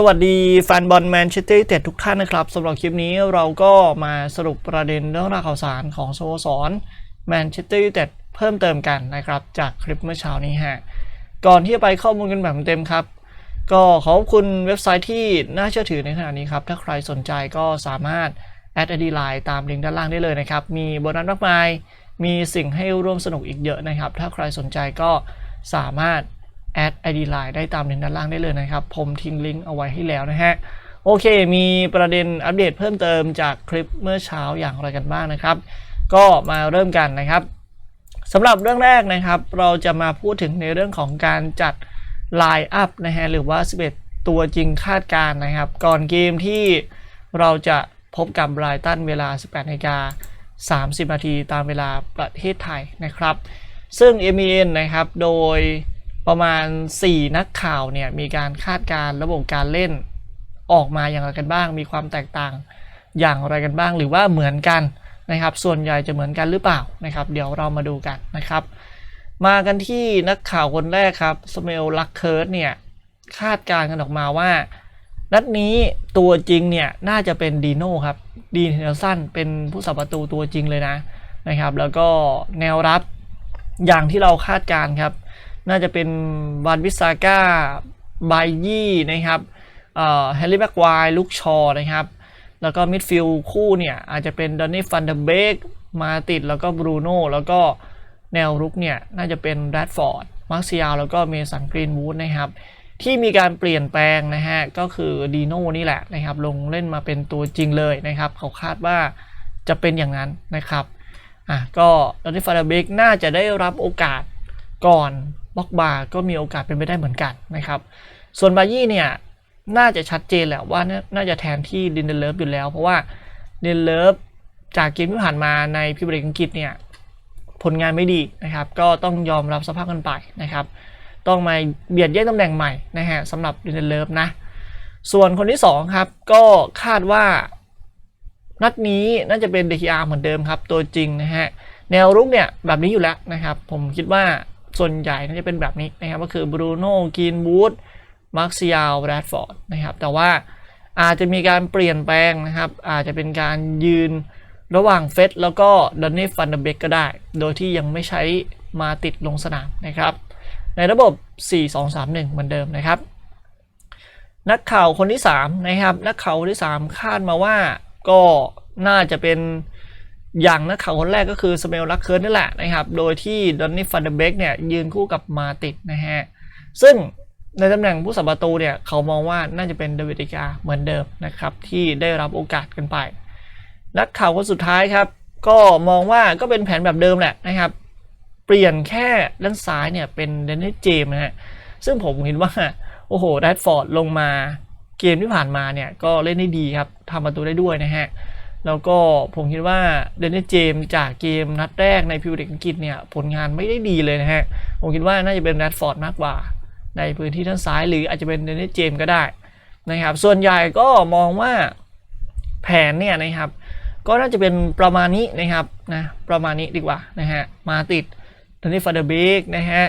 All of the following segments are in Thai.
สวัสดีแฟนบอลแมนเชสเตอร์ยูไนเต็ดทุกท่านนะครับสำหรับคลิปนี้เราก็มาสรุปประเด็นเรื่องราวข่าวสารของสโมสรแมนเชสเตอร์ยูไนเต็ดเพิ่มเติมกันนะครับ จากคลิปเมื่อเช้านี้ฮะก่อนที่จะไปข้อมูลกันแบบเต็มครับ ก็ขอบคุณเว็บไซต์ที่น่าเชื่อถือในขณะนี้ครับ ถ้าใครสนใจก็สามารถแอดไอดีไลน์ตามลิงก์ด้านล่างได้เลยนะครับ มีโบนัสมากมาย มีสิ่งให้ร่วมสนุกอีกเยอะนะครับ ถ้าใครสนใจก็สามารถ แอด ID Line ได้ตามลิงก์ด้านล่างได้เลยนะครับ ผมทิ้งลิงก์เอาไว้ให้แล้วนะฮะ โอเค มีประเด็นอัปเดตเพิ่มเติมจากคลิปเมื่อเช้าอย่างไรกันบ้างนะครับ ก็มาเริ่มกันนะครับสำหรับเรื่องแรกนะครับ เราจะมาพูดถึงในเรื่องของการจัดไลน์อัพนะฮะหรือว่า 11 ตัวจริงคาดการณ์นะครับ ก่อนเกมที่เราจะพบกับไบรตันเวลา 18นาฬิกา30 นาทีตามเวลาประเทศไทยนะครับ ซึ่ง MEN นะครับ โดย ประมาณ 4 นักข่าวเนี่ยมีการคาดการณ์ระบบการเล่นออกมาอย่างไรกันบ้าง มีความแตกต่างอย่างไรกันบ้าง หรือว่าเหมือนกันนะครับ ส่วนใหญ่จะเหมือนกันหรือเปล่านะครับ เดี๋ยวเรามาดูกันนะครับ มากันที่นักข่าวคนแรกครับสเมลลักเคิร์ดเนี่ยคาดการณ์กันออกมาว่านัดนี้ตัวจริงเนี่ยน่าจะเป็นดีโน่ครับดีเนลสันเป็นผู้สับประตูตัวจริงเลยนะนะครับ แล้วก็แนวรับอย่างที่เราคาดการณ์ครับ น่าจะเป็นวันวิสาก้าไบยี่นะครับแฮร์รี่แบ็กไวล์ลุกชอนะครับ แล้วก็มิดฟิลด์คู่เนี่ย อาจจะเป็นดอนนี่ฟันเดเบกมาติดแล้วก็บรูโน่แล้วก็แนวรุกเนี่ย น่าจะเป็นแรดฟอร์ดมาร์ซิยาแล้วก็เมสันกรีนวูดนะครับ ที่มีการเปลี่ยนแปลงนะฮะ ก็คือดีโน่นี่แหละนะครับ ลงเล่นมาเป็นตัวจริงเลยนะครับ เขาคาดว่าจะเป็นอย่างนั้นนะครับอะก็ดอนนี่ฟันเดเบกน่าจะได้รับโอกาสก่อน บ็อกบาร์ก็มีโอกาสเป็นไปได้เหมือนกันนะครับ ส่วนบายี่เนี่ยน่าจะชัดเจนแหละว่าน่าน่าจะแทนที่ดินเดเลฟอยู่แล้ว เพราะว่าดินเลฟจากเกมที่ผ่านมาในพิบริกอังกฤษเนี่ยผลงานไม่ดีนะครับ ก็ต้องยอมรับสภาพกันไปนะครับ ต้องมาเบียดแย่งตำแหน่งใหม่นะฮะสำหรับดินเดเลฟนะ ส่วนคนที่2ครับก็คาดว่า นัดนี้น่าจะเป็นเดคิอาเหมือนเดิมครับ ตัวจริงนะฮะแนวรุกเนี่ยแบบนี้อยู่แล้วนะครับ ผมคิดว่า ส่วนใหญ่น่าจะเป็นแบบนี้นะครับก็คือบรูโน่กินบูธมาร์คซิยลแรดฟอร์ดนะครับแต่ว่าอาจจะมีการเปลี่ยนแปลงนะครับ อาจจะเป็นการยืนระหว่างเฟสแล้วก็ดอนนี่ฟันเดเบกก็ได้ โดยที่ยังไม่ใช้มาติดลงสนามนะครับ ในระบบ 4-2-3-1 เหมือนเดิมนะครับ นักข่าวคนที่ 3 นะครับ นักข่าวคนที่ 3 คาดมาว่าก็น่าจะเป็น อย่างนักข่าวคนแรกก็คือสเมลลักเคิร์นนี่แหละนะครับ โดยที่ดอนนี่ฟันเดเบกเนี่ยยืนคู่กับมาติดนะฮะ ซึ่งในตำแหน่งผู้สับประตูเนี่ยเขามองว่าน่าจะเป็นเดวิดกาเหมือนเดิมนะครับ ที่ได้รับโอกาสกันไป นักข่าวคนสุดท้ายครับ ก็มองว่าก็เป็นแผนแบบเดิมแหละนะครับ เปลี่ยนแค่ด้านซ้ายเนี่ยเป็นเดนนิสเจมนะฮะซึ่งผมคิดว่า โอ้โหแรดฟอร์ดลงมาเกมที่ผ่านมาเนี่ยก็เล่นได้ดีครับทำประตูได้ด้วยนะฮะ แล้วก็ผมคิดว่าเดนนิสเจมจากเกมนัดแรกในพิวเด็กอังกฤษเนี่ย ผลงานไม่ได้ดีเลยนะฮะ ผมคิดว่าน่าจะเป็นแรดฟอร์ดมากกว่า ในพื้นที่ด้านซ้ายหรืออาจจะเป็นเดนนิสเจมก็ได้นะครับ ส่วนใหญ่ก็มองว่าแผนเนี่ยนะครับ ก็น่าจะเป็นประมาณนี้นะครับนะประมาณนี้ดีกว่านะฮะมาติดเดนนิสฟาเดเบกนะฮะ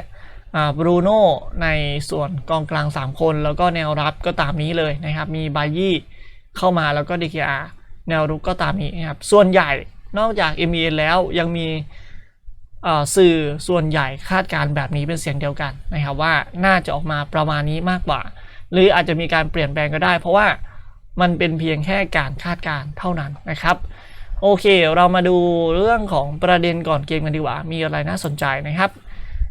อ่าบรูโน่ในส่วนกองกลาง 3 คน แล้วก็แนวรับก็ตามนี้เลยนะครับ มีบายี่เข้ามาแล้วก็ดีเคอา แนวรุกก็ตามนี้นะครับ ส่วนใหญ่นอกจาก m อ n แล้วยังมีสื่อส่วนใหญ่คาดการณ์แบบนี้เป็นเสียงเดียวกันนะครับว่าน่าจะออกมาประมาณนี้มากกว่า หรืออาจจะมีการเปลี่ยนแปลงก็ได้ เพราะว่ามันเป็นเพียงแค่การคาดการณ์เท่านั้นนะครับ โอเค เรามาดูเรื่องของประเด็นก่อนเกมกันดีกว่า มีอะไรน่าสนใจนะครับ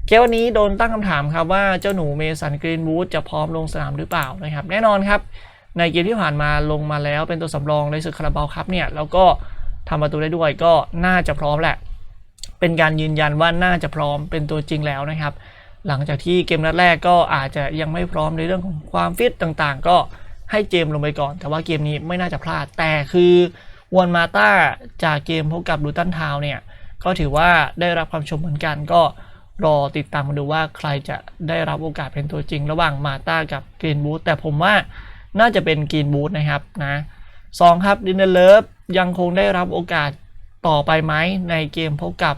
เกมวันนี้โดนตั้งคำถามครับว่าเจ้าหนูเมสันกรีนวูดจะพร้อมลงสนามหรือเปล่านะครับ แน่นอนครับ ในเกมที่ผ่านมาลงมาแล้วเป็นตัวสำรองในศึกคาราบาวครับเนี่ยแล้วก็ทำประตูได้ด้วยก็น่าจะพร้อมแหละ เป็นการยืนยันว่าน่าจะพร้อมเป็นตัวจริงแล้วนะครับ หลังจากที่เกมนัดแรกก็อาจจะยังไม่พร้อมในเรื่องของความฟิตต่างๆ ก็ให้เจมลงไปก่อน แต่ว่าเกมนี้ไม่น่าจะพลาดแต่คือวันมาต้าจากเกมพบกับลูตันทาวเนี่ยก็ถือว่าได้รับความชมเหมือนกันก็รอติดตามมาดูว่าใครจะได้รับโอกาสเป็นตัวจริง ระหว่างมาต้ากับกรีนบูธแต่ผมว่า น่าจะเป็นกรีนบูธนะครับนะสองครับดินเนเลิฟยังคงได้รับโอกาสต่อไปไหมในเกมพบกับ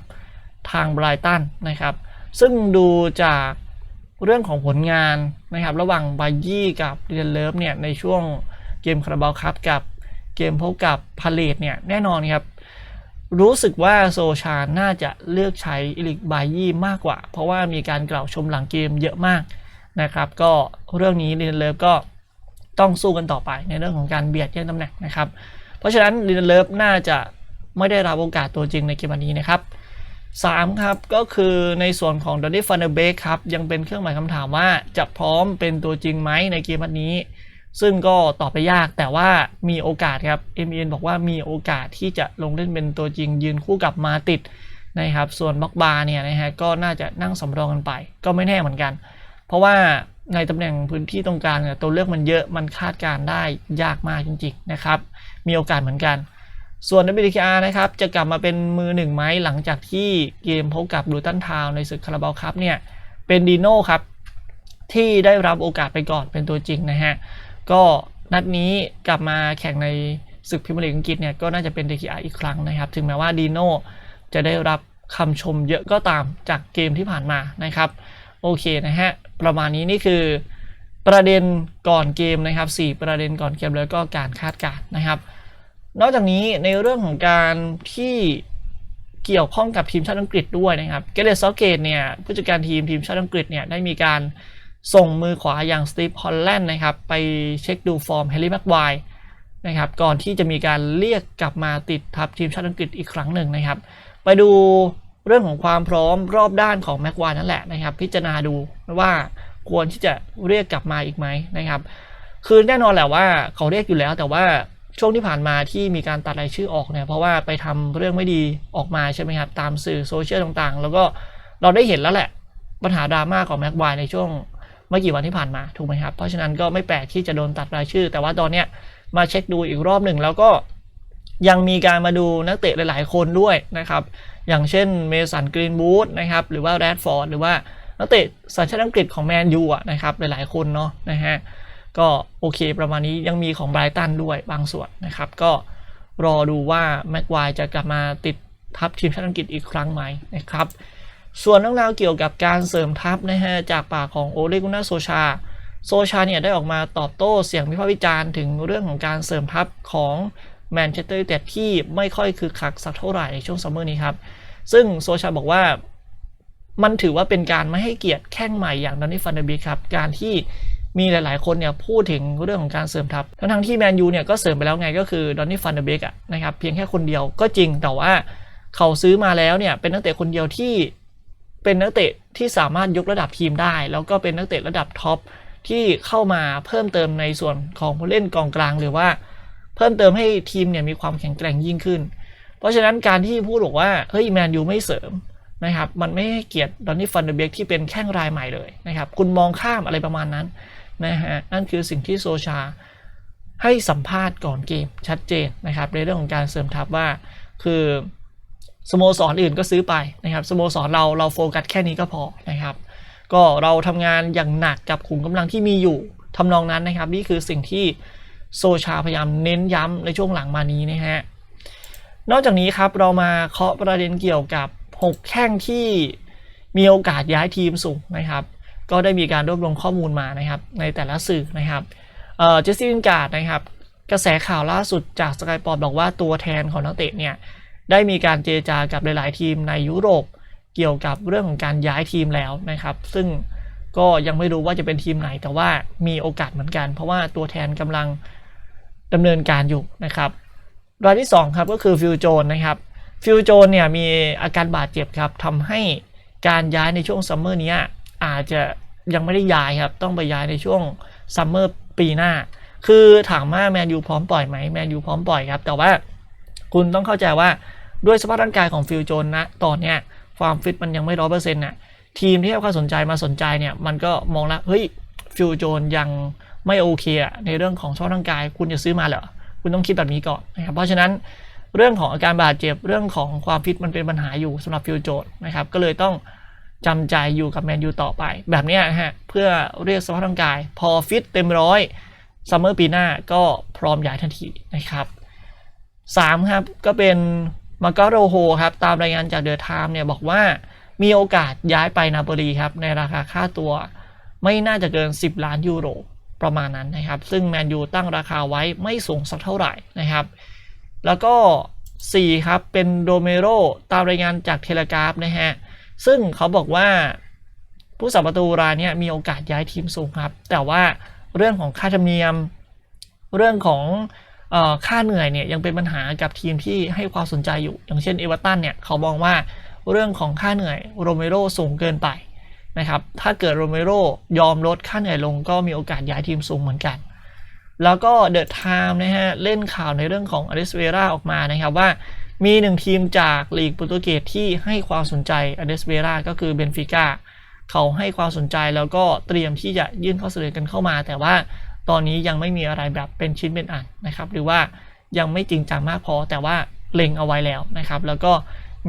ทางไบรตันนะครับ ซึ่งดูจากเรื่องของผลงานนะครับ ระหว่างบายี่กับเรียนเลิฟเนี่ยในช่วงเกมคาราบาวครับกับเกมพบกับพาเลตเนี่ยแน่นอนครับรู้สึกว่าโซชาน่าจะเลือกใช้อิลิกบายี่มากกว่า เพราะว่ามีการกล่าวชมหลังเกมเยอะมากนะครับ ก็เรื่องนี้เรียนเลิฟก็ ต้องสู้กันต่อไปในเรื่องของการเบียดแย่งตำแหน่งนะครับ เพราะฉะนั้นลินเลิฟน่าจะไม่ได้รับโอกาสตัวจริงในเกมวันนี้นะครับ 3 ครับก็คือในส่วนของดอนนี่ฟันเดเบกครับยังเป็นเครื่องหมายคำถามว่าจะพร้อมเป็นตัวจริงไหมในเกมวันนี้ ซึ่งก็ตอบไปยากแต่ว่ามีโอกาสครับ m อ็บอกว่ามีโอกาสที่จะลงเล่นเป็นตัวจริงยืนคู่กับมาติดนะครับส่วนบ็อกบาเนี่ยนะฮะก็น่าจะนั่งสำรองกันไป ก็ไม่แน่เหมือนกัน เพราะว่า ในตำแหน่งพื้นที่ตรงกลางเนี่ยตัวเลือกมันเยอะมันคาดการได้ยากมากจริงๆนะครับ มีโอกาสเหมือนกัน ส่วน WKR นะครับ จะกลับมาเป็นมือหนึ่งไหมหลังจากที่เกมพบกับดูตันทาวในศึกคาราบาวครับเนี่ยเป็นดีโน่ครับ ที่ได้รับโอกาสไปก่อนเป็นตัวจริงนะฮะ ก็นัดนี้กลับมาแข่งในศึกพรีเมียร์ลีกอังกฤษเนี่ยก็น่าจะเป็น DKR อีกครั้งนะครับ ถึงแม้ว่าดีโน่จะได้รับคำชมเยอะก็ตามจากเกมที่ผ่านมานะครับ โอเคนะฮะ ประมาณนี้นี่คือประเด็นก่อนเกมนะครับ 4 ประเด็นก่อนเกมแล้วก็การคาดการณ์นะครับ นอกจากนี้ในเรื่องของการที่เกี่ยวข้องกับทีมชาติอังกฤษด้วยนะครับ เกเรซอเกตเนี่ยผู้จัดการทีมทีมชาติอังกฤษเนี่ยได้มีการส่งมือขวาอย่างสตีฟฮอลแลนด์นะครับ ไปเช็คดูฟอร์มเฮลี่แม็กไวนะครับ ก่อนที่จะมีการเรียกกลับมาติดทัพทีมชาติอังกฤษอีกครั้งหนึ่งนะครับ ไปดู เรื่องของความพร้อมรอบด้านของแม็กไวนั่นแหละนะครับ พิจารณาดูว่าควรที่จะเรียกกลับมาอีกไหมนะครับ คือแน่นอนแหละว่าเขาเรียกอยู่แล้วแต่ว่าช่วงที่ผ่านมาที่มีการตัดรายชื่อออกเนี่ยเพราะว่าไปทำเรื่องไม่ดีออกมาใช่ไหมครับตามสื่อโซเชียลต่างๆ แล้วก็เราได้เห็นแล้วแหละ ปัญหาดราม่าของแม็กไวในช่วงไม่กี่วันที่ผ่านมาถูกไหมครับ เพราะฉะนั้นก็ไม่แปลกที่จะโดนตัดรายชื่อ แต่ว่าตอนเนี้ยมาเช็คดูอีกรอบหนึ่งแล้วก็ยังมีการมาดูนักเตะหลาย ๆ คนด้วยนะครับ อย่างเช่นเมสันกรีนบูธนะครับหรือว่าแรดฟอร์ดหรือว่านักเตะสัญชาติอังกฤษของแมนยูนะครับหลายๆคนเนาะนะฮะก็โอเคประมาณนี้ยังมีของไบรตันด้วยบางส่วนนะครับ ก็รอดูว่าแม็กไวจะกลับมาติดทัพทีมชาติอังกฤษอีกครั้งไหมนะครับ ส่วนเรื่องราวเกี่ยวกับการเสริมทัพนะฮะจากปากของโอเลกุน่าโซชา โซชาเนี่ยได้ออกมาตอบโต้เสียงวิพากษ์วิจารณ์ถึงเรื่องของการเสริมทัพของแมนเชสเตอร์ยูไนเต็ดที่ไม่ค่อยคือคักสักเท่าไหร่ในช่วงซัมเมอร์นี้ครับ ซึ่งโซชาบอกว่ามันถือว่าเป็นการไม่ให้เกียรติแข้งใหม่อย่างดอนนี่ฟันเดอร์บีครับ การที่มีหลาย ๆ คนเนี่ยพูดถึงเรื่องของการเสริมทัพ ทั้งๆที่แมนยูเนี่ยก็เสริมไปแล้วไงก็คือดอนนี่ฟันเดอร์เบกอะนะครับเพียงแค่คนเดียวก็จริงแต่ว่าเขาซื้อมาแล้วเนี่ยเป็นนักเตะคนเดียวที่เป็นนักเตะที่สามารถยกระดับทีมได้ แล้วก็เป็นนักเตะระดับท็อปที่เข้ามาเพิ่มเติมในส่วนของผู้เล่นกองกลาง หรือว่าเพิ่มเติมให้ทีมเนี่ยมีความแข็งแกร่งยิ่งขึ้น เพราะฉะนั้นการที่พูดบอกว่าเฮ้ยแมนยูไม่เสริมนะครับมันไม่ให้เกียรติดอนนี่ฟันเดอร์เบกที่เป็นแข้งรายใหม่เลยนะครับคุณมองข้ามอะไรประมาณนั้นนะฮะนั่นคือสิ่งที่โซชาให้สัมภาษณ์ก่อนเกมชัดเจนนะครับในเรื่องของการเสริมทัพว่า คือสโมสรออื่นก็ซื้อไปนะครับสโมสรเราเราโฟกัสแค่นี้ก็พอนะครับ ก็เราทำงานอย่างหนักกับขุมกำลังที่มีอยู่ทำนองนั้นนะครับ นี่คือสิ่งที่โซชาพยายามเน้นย้ำในช่วงหลังมานี้นะฮะ นอกจากนี้ครับเรามาเคาะประเด็นเกี่ยวกับ 6 แข้งที่มีโอกาสย้ายทีมสูงนะครับ ก็ได้มีการรวบรวมข้อมูลมานะครับในแต่ละสื่อนะครับเจสซี่วินการ์ดนะครับกระแสข่าวล่าสุดจากสกายปอร์ตบอกว่าตัวแทนของนักเตะเนี่ยได้มีการเจรจากับหลายๆทีมในยุโรปเกี่ยวกับเรื่องของการย้ายทีมแล้วนะครับ ซึ่งก็ยังไม่รู้ว่าจะเป็นทีมไหน แต่ว่ามีโอกาสเหมือนกัน เพราะว่าตัวแทนกำลังดำเนินการอยู่นะครับ รายที่ 2 ครับก็คือฟิลโจนนะครับฟิลโจนเนี่ยมีอาการบาดเจ็บครับทำให้การย้ายในช่วงซัมเมอร์นี้อาจจะยังไม่ได้ย้ายครับ ต้องไปย้ายในช่วงซัมเมอร์ปีหน้า คือถามว่าแมนยูพร้อมปล่อยไหมแมนยูพร้อมปล่อยครับ แต่ว่าคุณต้องเข้าใจว่าด้วยสภาพร่างกายของฟิลโจนนะตอนเนี้ยความฟิตมันยังไม่ร้อยเปอร์เซ็นต์น่ะทีมที่ให้ความสนใจมาสนใจเนี่ยมันก็มองแล้วเฮ้ยฟิลโจนยังไม่โอเคในเรื่องของสภาพร่างกายคุณจะซื้อมาเหรอ คุณต้องคิดแบบนี้ก่อนนะครับ เพราะฉะนั้นเรื่องของอาการบาดเจ็บเรื่องของความฟิตมันเป็นปัญหาอยู่สำหรับฟิลโจนนะครับ ก็เลยต้องจำใจอยู่กับแมนยูต่อไป แบบนี้ฮะเพื่อเรียกสภาพร่างกาย พอฟิตเต็มร้อยซัมเมอร์ปีหน้าก็พร้อมย้ายทันทีนะครับ3ครับก็เป็นมาการโรโฮครับตามรายงานจากเดอะไทม์เนี่ยบอกว่ามีโอกาสย้ายไปนาโปลีครับในราคาค่าตัวไม่น่าจะเกิน 10 ล้านยูโร ประมาณนั้นนะครับ ซึ่งแมนยูตั้งราคาไว้ไม่สูงสักเท่าไหร่นะครับ แล้วก็ 4 ครับ เป็นโดเมโรตามรายงานจากเทเลกราฟนะฮะ ซึ่งเขาบอกว่าผู้สัมประตูรายนี้มีโอกาสย้ายทีมสูงครับ แต่ว่าเรื่องของค่าธรรมเนียม เรื่องของออค่าเหนื่อยเนี่ยยังเป็นปัญหากับทีมที่ให้ความสนใจอยู่ อย่างเช่นเอเวอร์ตันเนี่ยเขามองว่าเรื่องของค่าเหนื่อยโรเมโรสูงเกินไป นะครับ ถ้าเกิดโรเมโรยอมลดค่าเหนื่อยลงก็มีโอกาสย้ายทีมสูงเหมือนกัน แล้วก็เดอะไทม์นะฮะ เล่นข่าวในเรื่องของอเดสเวราออกมานะครับว่ามีหนึ่งทีมจากลีกโปรตุเกสที่ให้ความสนใจอเดสเวราก็คือเบนฟิก้าเขาให้ความสนใจแล้วก็เตรียมที่จะยื่นข้อเสนอกันเข้ามา แต่ว่าตอนนี้ยังไม่มีอะไรแบบเป็นชิ้นเป็นอันนะครับ หรือว่ายังไม่จริงจังมากพอแต่ว่าเล็งเอาไว้แล้วนะครับ แล้วก็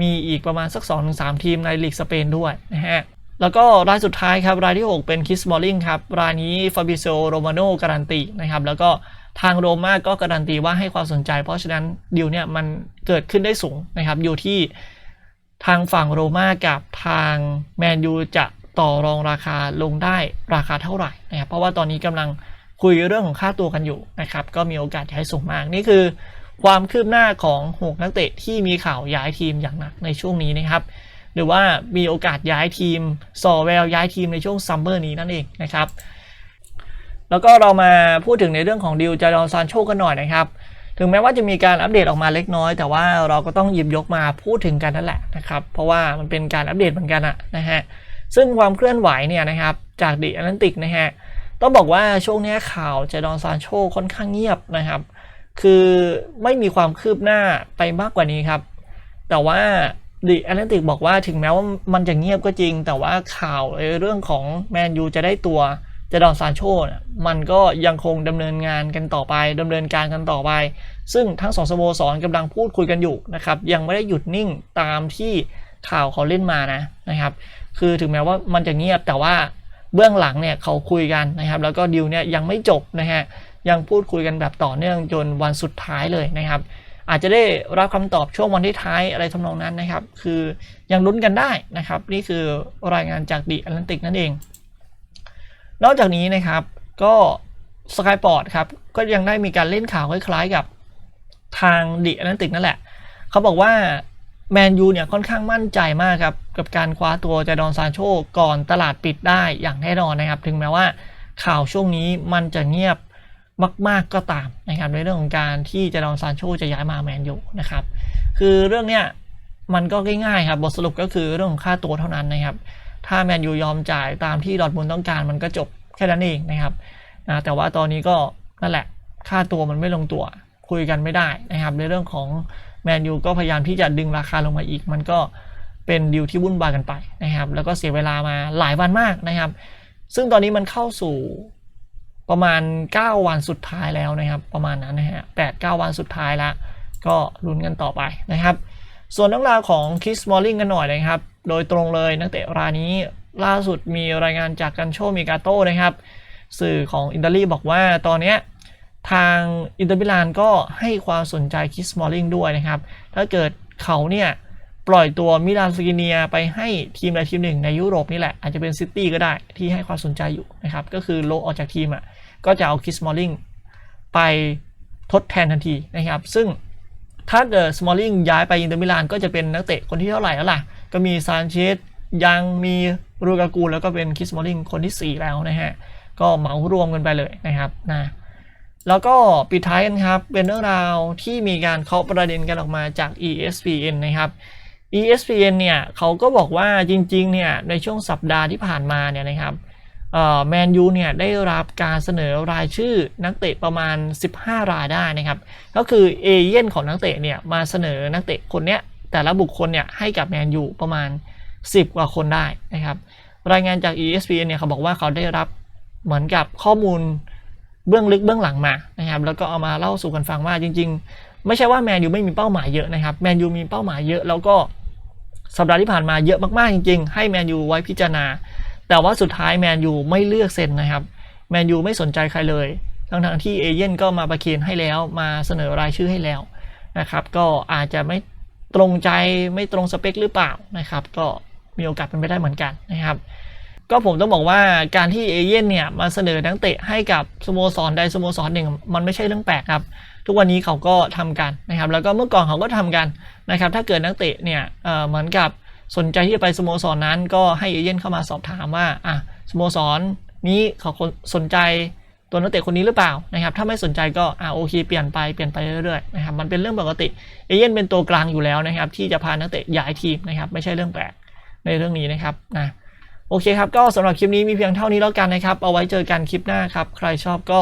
มีอีกประมาณสัก 2-3 ทีมในลีกสเปนด้วยนะฮะ แล้วก็รายสุดท้ายครับ รายที่ 6 เป็นคิสมอลลิงครับ รายนี้ฟาบิโซโรมาโนการันตีนะครับ แล้วก็ทางโรม่าก็การันตีว่าให้ความสนใจ เพราะฉะนั้นดีลเนี่ยมันเกิดขึ้นได้สูงนะครับ อยู่ที่ทางฝั่งโรม่ากับทางแมนยูจะต่อรองราคาลงได้ราคาเท่าไหร่นะครับ เพราะว่าตอนนี้กำลังคุยเรื่องของค่าตัวกันอยู่นะครับ ก็มีโอกาสย้ายสูงมาก นี่คือความคืบหน้าของ 6 นักเตะที่มีข่าวย้ายทีมอย่างหนักในช่วงนี้นะครับ หรือว่ามีโอกาสย้ายทีมสอแววย้ายทีมในช่วงซัมเมอร์นี้นั่นเองนะครับ แล้วก็เรามาพูดถึงในเรื่องของดิวจาดอนซานโชกันหน่อยนะครับ ถึงแม้ว่าจะมีการอัปเดตออกมาเล็กน้อย แต่ว่าเราก็ต้องหยิบยกมาพูดถึงกันนั่นแหละนะครับ เพราะว่ามันเป็นการอัปเดตเหมือนกันอะนะฮะ ซึ่งความเคลื่อนไหวเนี่ยนะครับจากดิแอตแลนติกนะฮะ ต้องบอกว่าช่วงนี้ข่าวจาดอนซานโชค่อนข้างเงียบนะครับ คือไม่มีความคืบหน้าไปมากกว่านี้ครับ แต่ว่า ดิแอตแลนติกบอกว่าถึงแม้ว่ามันจะเงียบก็จริง แต่ว่าข่าวเรื่องของแมนยูจะได้ตัวจาดอนซานโชเนี่ยมันก็ยังคงดำเนินงานกันต่อไปดำเนินการกันต่อไป ซึ่งทั้งสองสโมสรกำลังพูดคุยกันอยู่นะครับ ยังไม่ได้หยุดนิ่งตามที่ข่าวเขาเล่นมานะนะครับ คือถึงแม้ว่ามันจะเงียบแต่ว่าเบื้องหลังเนี่ยเขาคุยกันนะครับ แล้วก็ดิวเนี่ยยังไม่จบนะฮะยังพูดคุยกันแบบต่อเนื่องจนวันสุดท้ายเลยนะครับ อาจจะได้รับคำตอบช่วงวันที่ท้ายอะไรทำนองนั้นนะครับ คือยังลุ้นกันได้นะครับ นี่คือรายงานจากดิแอตแลนติกนั่นเอง นอกจากนี้นะครับก็สกายปอร์ตครับก็ยังได้มีการเล่นข่าวคล้ายๆกับทางดิแอตแลนติกนั่นแหละ เขาบอกว่าแมนยูเนี่ยค่อนข้างมั่นใจมากครับ กับการคว้าตัวจดอนซานโชก่อนตลาดปิดได้อย่างแน่นอนนะครับ ถึงแม้ว่าข่าวช่วงนี้มันจะเงียบ มาก ๆก็ตามนะครับในเรื่องของการที่จาดอนซานโชจะย้ายมาแมนยูนะครับคือเรื่องเนี้ยมันก็ง่ายๆครับบทสรุปก็คือเรื่องของค่าตัวเท่านั้นนะครับ ถ้าแมนยูยอมจ่ายตามที่ดอทมุนต้องการมันก็จบแค่นั้นเองนะครับนะแต่ว่าตอนนี้ก็นั่นแหละค่าตัวมันไม่ลงตัวคุยกันไม่ได้นะครับ ในเรื่องของแมนยูก็พยายามที่จะดึงราคาลงมาอีก มันก็เป็นดีลที่วุ่นวายกันไปนะครับ แล้วก็เสียเวลามาหลายวันมากนะครับ ซึ่งตอนนี้มันเข้าสู่ ประมาณ 9 วันสุดท้ายแล้วนะครับ ประมาณนั้นนะฮะแปดเก้าวันสุดท้ายละ ก็ลุ้นกันต่อไปนะครับ ส่วนเรื่องราวของคิสมอลลิงกันหน่อยนะครับ โดยตรงเลยนักเตะรายนี้ล่าสุดมีรายงานจากกันโชมิกาโต้นะครับ สื่อของอิตาลีบอกว่าตอนนี้ทางอินเตอร์มิลานก็ให้ความสนใจคิสมอลลิงด้วยนะครับ ถ้าเกิดเขาเนี่ย ปล่อยตัวมิลานสกิเนียไปให้ทีมใดทีมหนึ่งในยุโรปนี่แหละ อาจจะเป็นซิตี้ก็ได้ที่ให้ความสนใจอยู่นะครับ ก็คือโลออกจากทีมอะก็จะเอาคิสมอลลิงไปทดแทนทันทีนะครับ ซึ่งถ้าเกิดสมอลลิงย้ายไปอินเตอร์มิลานก็จะเป็นนักเตะคนที่เท่าไหร่แล้วล่ะ ก็มีซานเชสยังมีรูกากูแล้วก็เป็นคิสมอลลิงคนที่ 4 แล้วนะฮะ ก็เหมารวมกันไปเลยนะครับนะแล้วก็ปิดท้ายกันครับ เป็นเรื่องราวที่มีการเคาะประเด็นกันออกมาจาก ESPN นะครับ ESPN เนี่ยเขาก็บอกว่าจริงๆเนี่ยในช่วงสัปดาห์ที่ผ่านมาเนี่ยนะครับแมนยูเนี่ยได้รับการเสนอรายชื่อนักเตะประมาณ 15 รายได้นะครับ ก็คือเอเย่นของนักเตะเนี่ยมาเสนอนักเตะคนเนี้ยแต่ละบุคคลเนี่ยให้กับแมนยูประมาณ 10 กว่าคนได้นะครับ รายงานจาก ESPN เนี่ยเขาบอกว่าเขาได้รับเหมือนกับข้อมูลเบื้องลึกเบื้องหลังมานะครับ แล้วก็เอามาเล่าสู่กันฟังว่าจริง ๆ ไม่ใช่ว่าแมนยูไม่มีเป้าหมายเยอะนะครับแมนยูมีเป้าหมายเยอะแล้วก็ สัปดาห์ที่ผ่านมาเยอะมากๆจริงๆ ให้แมนยูไว้พิจารณา แต่ว่าสุดท้ายแมนยูไม่เลือกเซ็นนะครับแมนยูไม่สนใจใครเลย ทั้งๆที่เอเย่นก็มาประเคนให้แล้วมาเสนอรายชื่อให้แล้วนะครับก็อาจจะไม่ตรงใจไม่ตรงสเปคหรือเปล่านะครับก็มีโอกาสเป็นไปได้เหมือนกันนะครับก็ผมต้องบอกว่าการที่เอเย่นเนี่ยมาเสนอนักเตะให้กับสโมสรใดสโมสรหนึ่ง มันไม่ใช่เรื่องแปลกครับ ทุกวันนี้เขาก็ทำกันนะครับ แล้วก็เมื่อก่อนเขาก็ทำกันนะครับ ถ้าเกิดนักเตะเนี่ยเหมือนกับสนใจที่จะไปสโมสรนั้น ก็ให้เอเย่นเข้ามาสอบถามว่าอะสโมสรนี้เขาสนใจตัวนักเตะคนนี้หรือเปล่านะครับ ถ้าไม่สนใจก็อ่าโอเคเปลี่ยนไปเปลี่ยนไปเรื่อยๆนะครับ มันเป็นเรื่องปกติ เอเย่นเป็นตัวกลางอยู่แล้วนะครับ ที่จะพานักเตะย้ายทีมนะครับ ไม่ใช่เรื่องแปลกในเรื่องนี้นะครับนะโอเคครับ ก็สำหรับคลิปนี้มีเพียงเท่านี้แล้วกันนะครับ เอาไว้เจอกันคลิปหน้าครับ ใครชอบก็